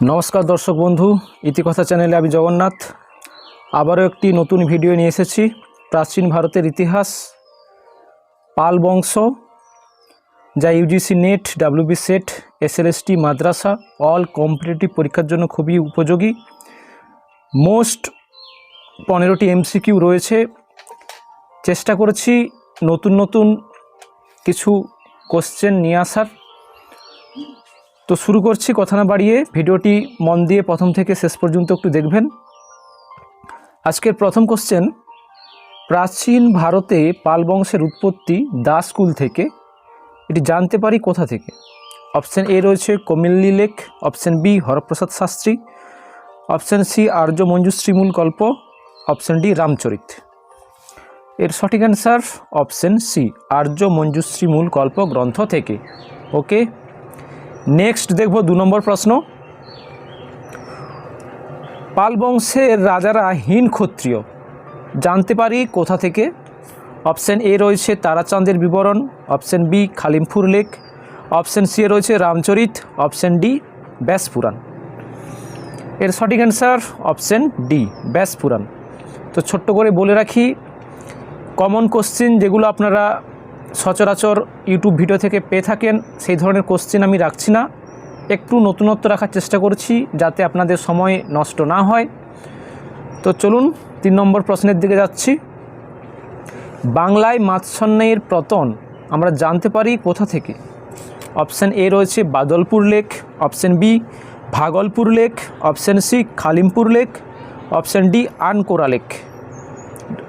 নমস্কার দর্শক বন্ধু, ইতিকথা চ্যানেলে আমি জগন্নাথ। আবারও একটি নতুন ভিডিও নিয়ে এসেছি, প্রাচীন ভারতের ইতিহাস, পাল বংশ, যা UGC NET WB SET SLST মাদ্রাসা অল কম্পিটিটিভ পরীক্ষার জন্য খুবই উপযোগী। মোস্ট পনেরোটি এমসিকিউ রয়েছে। চেষ্টা করেছি নতুন নতুন কিছু কোশ্চেন নিয়ে আসার। তো শুরু করছি কথা না বাড়িয়ে। ভিডিওটি মন দিয়ে প্রথম থেকে শেষ পর্যন্ত একটু দেখবেন। আজকের প্রথম কোশ্চেন প্রাচীন ভারতে পাল বংশের উৎপত্তি দাসকুল থেকে। এটি জানতে পারি কোথা থেকে? অপশান এ রয়েছে কমিল্লি lake, option B Haraprasad Shastri, option C Arya Manjushri Mula Kalpa option D Ramacharita. এর সঠিক answer option C Arya Manjushri Mula Kalpa গ্রন্থ থেকে। ওকে নেক্সট দেখব দু নম্বর প্রশ্ন। পাল বংশের রাজারা হীন ক্ষত্রিয়। জানতে পারি কোথা থেকে? অপশান এ রয়েছে তারাচাঁদের বিবরণ অপশান বি খালিমপুর লেক অপশান সি রয়েছে রামচরিত অপশান ডি ব্যাস পুরাণ এর সঠিক অ্যান্সার অপশান ডি ব্যাস পুরাণ তো ছোট্ট করে বলে রাখি কমন কোশ্চিন যেগুলো আপনারা সচরাচর ইউটিউব ভিডিও থেকে পেয়ে থাকেন, সেই ধরনের কোশ্চেন আমি রাখছি না। একটু নতুনত্ব রাখার চেষ্টা করছি যাতে আপনাদের সময় নষ্ট না হয়। তো চলুন তিন নম্বর প্রশ্নের দিকে যাচ্ছি। বাংলায় মাৎসন্যায়ের পতন আমরা জানতে পারি কোথা থেকে? অপশান এ রয়েছে বাদলপুর লেক, অপশান বি ভাগলপুর লেক, অপশান সি খালিমপুর লেক, অপশান ডি আনকোরা লেক।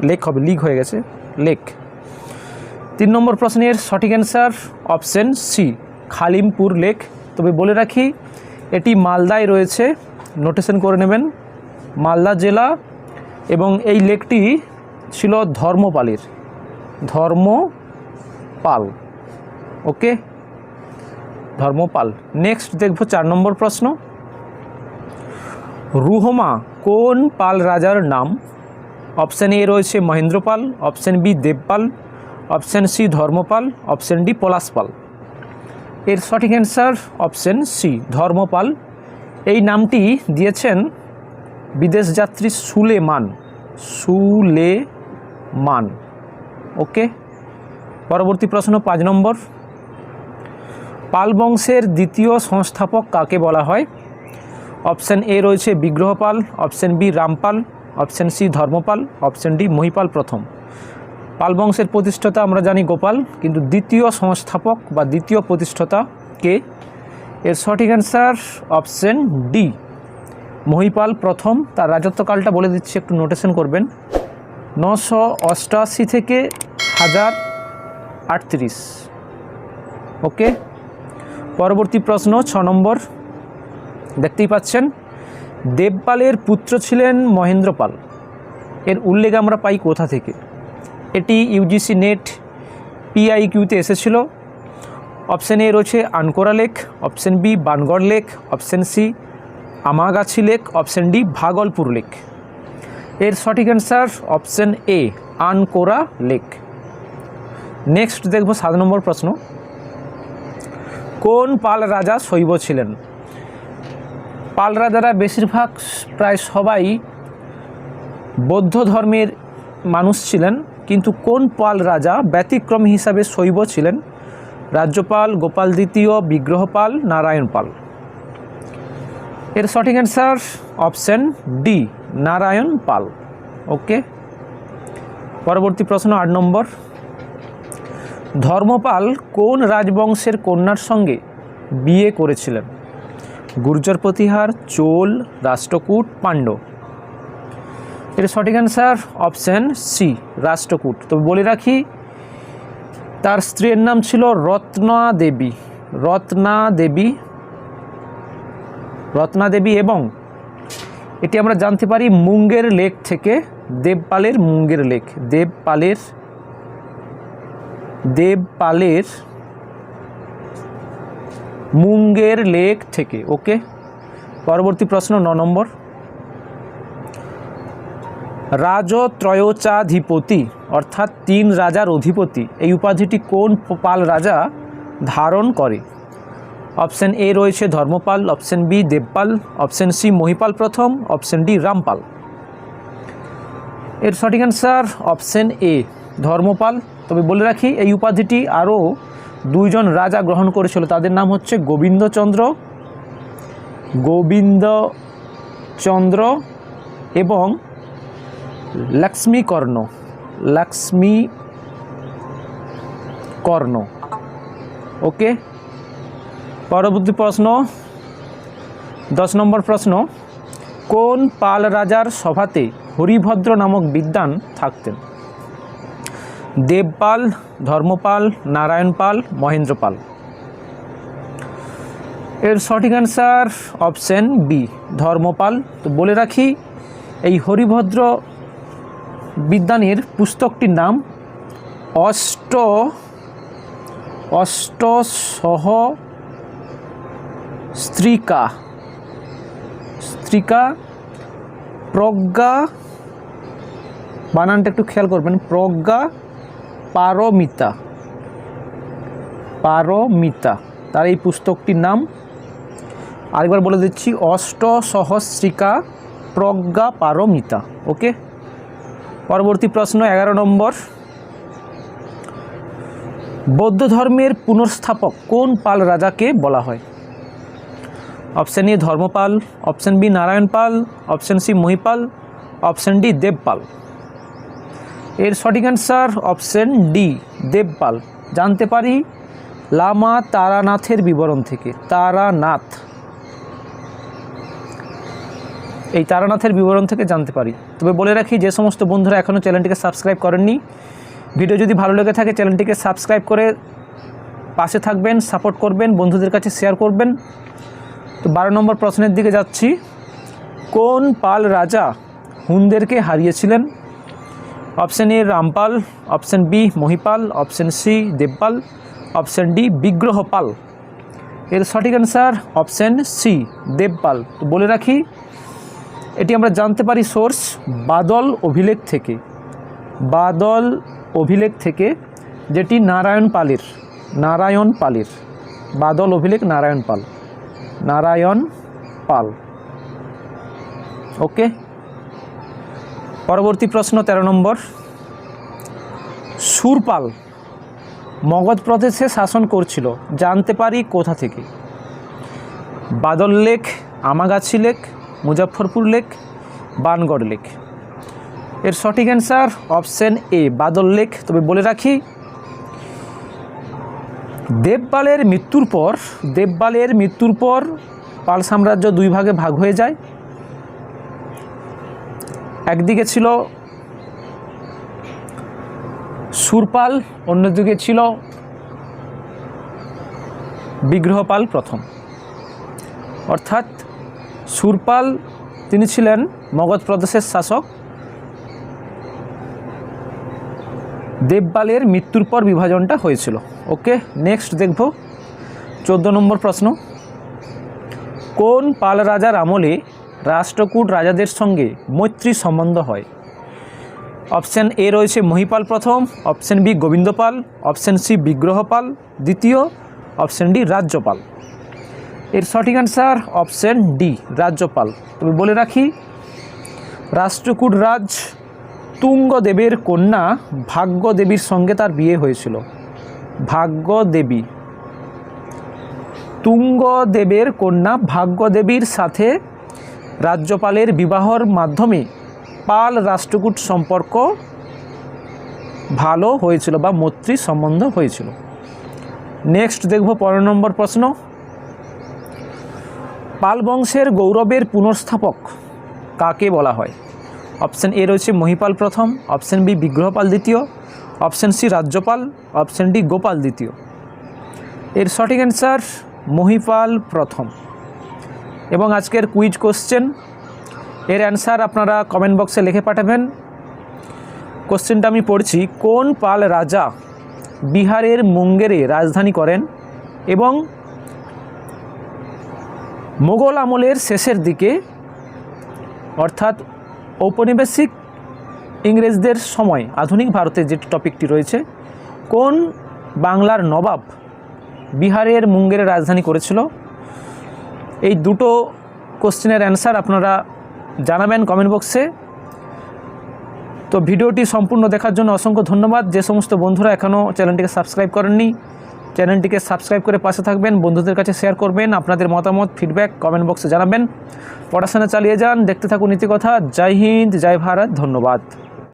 লেক হবে, লিক হয়ে গেছে, লেক। তিন নম্বর প্রশ্নের সঠিক অ্যান্সার অপশন সি, খালিমপুর লেক। তবে বলে রাখি, এটি মালদায় রয়েছে। নোটেশন করে নেবেন, মালদা জেলা এবং এই লেকটি ছিল ধর্মপালের, ধর্মপাল। ওকে ধর্মপাল। নেক্সট দেখব চার নম্বর প্রশ্ন। রুহমা কোন পাল রাজার নাম? অপশান এ রয়েছে Mahendrapala, option B Devapala option C Dharmapala, option D Palashpala. এর সঠিক অ্যান্সার অপশান সি ধর্মপাল। এই নামটি দিয়েছেন বিদেশ যাত্রী সুলেমান। সুলেমান। ওকে? পরবর্তী প্রশ্ন পাঁচ নম্বর। পাল বংশের দ্বিতীয় সংস্থাপক কাকে বলা হয়? অপশান এ রয়েছে Vigrahapala, option B Ramapala, option C Dharmapala, option D Mahipala প্রথম। পাল বংশের প্রতিষ্ঠাতা আমরা জানি গোপাল, কিন্তু দ্বিতীয় সংস্থাপক বা দ্বিতীয় প্রতিষ্ঠাতা কে? এর সঠিক অ্যান্সার অপশন ডি মহিপাল প্রথম, তার রাজত্বকালটা বলে দিচ্ছি, একটু নোটেশন করবেন। নশো অষ্টআশি থেকে হাজার আটত্রিশ। ওকে? পরবর্তী প্রশ্ন, ছ নম্বর। দেখতেই পাচ্ছেন, দেবপালের পুত্র ছিলেন মহেন্দ্রপাল। এর উল্লেখ আমরা পাই কোথা থেকে? এটি ইউজিসি নেট পিআইকিউতে এসেছিল। অপশান এ রয়েছে আনকোরা লেক অপশান বি বানগড় লেক অপশান সি আমাগাছি লেক অপশান ডি ভাগলপুর লেক এর সঠিক অ্যান্সার অপশান এ আনকোরা লেক নেক্সট দেখব সাত নম্বর প্রশ্ন। কোন পাল রাজা শৈব ছিলেন? পাল রাজারা বেশিরভাগ প্রায় সবাই বৌদ্ধ ধর্মের মানুষ ছিলেন। কিন্তু কোন পাল রাজা ব্যতিক্রম হিসাবে শৈব ছিলেন? রাজ্যপাল, গোপাল দ্বিতীয়, বিগ্রহপাল নারায়ণ পাল এর সঠিক answer option D Narayan Pala okay পরবর্তী প্রশ্ন আট নম্বর। ধর্মপাল কোন রাজবংশের কন্যার সঙ্গে বিয়ে করেছিলেন? গুর্জর প্রতিহার, চোল, রাষ্ট্রকূট পাণ্ড এর সঠিক অ্যান্সার অপশান সি রাষ্ট্রকূট। তবে বলে রাখি, তার স্ত্রীর নাম ছিল রত্না দেবী রত্না দেবী রত্না দেবী এবং এটি আমরা জানতে পারি মুঙ্গের লেক থেকে দেবপালের মুঙ্গের লেক। দেবপালের দেবপালের মুঙ্গের লেক থেকে। ওকে? পরবর্তী প্রশ্ন ন নম্বর। রাজত্রয়োচাধিপতি, অর্থাৎ তিন রাজার অধিপতি। এই উপাধিটি কোন পাল রাজা ধারণ করে? অপশন এ রয়েছে Dharmapala, option B Devapala, option C Mahipala প্রথম, অপশন ডি রামপাল। এর সঠিক অ্যান্সার অপশন এ, ধর্মপাল। তবে বলে রাখি, এই উপাধিটি আরও দুইজন রাজা গ্রহণ করেছিল। তাদের নাম হচ্ছে গোবিন্দচন্দ্র গোবিন্দচন্দ্র এবং লক্ষ্মীকর্ণ লক্ষ্মী কর্ণ ওকে পরবর্তী প্রশ্ন। দশ নম্বর প্রশ্ন। কোন পাল রাজার সভাতে হরিভদ্র নামক বিদ্বান থাকতেন? দেবপাল, ধর্মপাল, নারায়ণপাল, মহেন্দ্রপাল। এর সঠিক অ্যান্সার অপশন বি ধর্মপাল। তো বলে রাখি, এই হরিভদ্র বিদ্বানের পুস্তকটির নাম অষ্ট অষ্ট সহ স্ত্রিকা। স্ত্রিকা, প্রজ্ঞা, বানানটা একটু খেয়াল করবেন, প্রজ্ঞা, পারমিতা। পারমিতা, তার এই পুস্তকটির নাম। আরেকবার বলে দিচ্ছি অষ্ট সহস্রিকা প্রজ্ঞা, পারমিতা, ওকে? পরবর্তী প্রশ্ন, এগারো নম্বর। বৌদ্ধ ধর্মের পুনর্স্থাপক কোন পাল রাজাকে বলা হয়? Option A Dharmapala, option B Narayan Pala option C Mahipala, option D Devapala. এর সঠিক অ্যান্সার অপশান ডি, দেবপাল। জানতে পারি লামা তারানাথের বিবরণ থেকে, তারানাথ। এই তারানাথের বিবরণ থেকে জানতে পারি। তবে বলে রাখি, যে সমস্ত বন্ধুরা এখনও চ্যানেলটিকে সাবস্ক্রাইব করেননি, ভিডিও যদি ভালো লেগে থাকে, চ্যানেলটিকে সাবস্ক্রাইব করে পাশে থাকবেন, সাপোর্ট করবেন, বন্ধুদের কাছে শেয়ার করবেন। তো বারো নম্বর প্রশ্নের দিকে যাচ্ছি। কোন পাল রাজা হুনদেরকে হারিয়েছিলেন? Option A Ramapala, option B Mahipala, option C Devapala, option D Vigrahapala. এর সঠিক অ্যান্সার অপশান সি দেবপাল। তো বলে রাখি এটি আমরা জানতে পারি সোর্স বাদল অভিলেখ থেকে। বাদল অভিলেখ থেকে যেটি নারায়ণ পালের নারায়ণ পালের। বাদল অভিলেখ, নারায়ণ পাল। নারায়ণ পাল। ওকে? পরবর্তী প্রশ্ন, তেরো নম্বর। সুরপাল মগধ প্রদেশে শাসন করছিল, জানতে পারি কোথা থেকে? বাদল লেক, আমাগাছি লেক মুজাফরপুর লেক, বানগড় লেক। এর সঠিক অ্যান্সার অপশন এ বাদল লেক। তবে বলে রাখি, দেবপালের মৃত্যুর পর, দেবপালের মৃত্যুর পর পাল সাম্রাজ্য দুই ভাগে ভাগ হয়ে যায়। একদিকে ছিল সুরপাল, অন্যদিকে ছিল বিগ্রহপাল প্রথম। অর্থাৎ সুরপাল, তিনি ছিলেন মগধ প্রদেশের শাসক। দেবপালের মৃত্যুর পর বিভাজনটা হয়েছিল। ওকে নেক্সট দেখব। চোদ্দ নম্বর প্রশ্ন। কোন পাল রাজার আমলে রাষ্ট্রকূট রাজাদের সঙ্গে মৈত্রী সম্বন্ধ হয়? অপশান এ রয়েছে মহিপাল প্রথম, option B Gobindapala, option C Vigrahapala, দ্বিতীয় অপশান ডি রাজ্যপাল। এর সঠিক অ্যান্সার অপশান ডি রাজ্যপাল। তবে বলে রাখি, রাষ্ট্রকূট রাজ তুঙ্গদেবের কন্যা ভাগ্যদেবীর সঙ্গে তার বিয়ে হয়েছিল। ভাগ্যদেবী। তুঙ্গদেবের কন্যা ভাগ্যদেবীর সাথে রাজ্যপালের বিবাহর মাধ্যমে পাল রাষ্ট্রকূট সম্পর্ক ভালো হয়েছিল বা মৈত্রী সম্বন্ধ হয়েছিল। নেক্সট দেখব পনেরো নম্বর প্রশ্ন। পাল বংশের গৌরবের পুনর্স্থাপক কাকে বলা হয়? অপশান এ রয়েছে মহিপাল প্রথম, অপশান বি বিগ্রহপাল দ্বিতীয়, option C Rajyapala, option D Gopala দ্বিতীয়। এর সঠিক অ্যান্সার মহিপাল প্রথম। এবং আজকের কুইজ কোশ্চেন, এর অ্যান্সার আপনারা কমেন্ট বক্সে লিখে পাঠাবেন। কোশ্চেনটা আমি পড়ছি, কোন পাল রাজা বিহারের মুঙ্গেরে রাজধানী করেন? এবং মোগল আমলের শেষের দিকে, অর্থাৎ ঔপনিবেশিক ইংরেজদের সময়, আধুনিক ভারতে যে টপিকটি রয়েছে, কোন বাংলার নবাব বিহারের মুঙ্গেরের রাজধানী করেছিল? এই দুটো কোশ্চেনের অ্যান্সার আপনারা জানাবেন কমেন্ট বক্সে। তো ভিডিওটি সম্পূর্ণ দেখার জন্য অসংখ্য ধন্যবাদ। যে সমস্ত বন্ধুরা এখনও চ্যানেলটিকে সাবস্ক্রাইব করেননি চ্যানেলটিকে সাবস্ক্রাইব করে পাশে থাকবেন, বন্ধুদের কাছে শেয়ার করবেন, আপনাদের মতামত ফিডব্যাক কমেন্ট বক্সে জানাবেন। পড়াশোনা চালিয়ে যান, দেখতে থাকুন নীতিকথা জয় হিন্দ, জয় ভারত, ধন্যবাদ।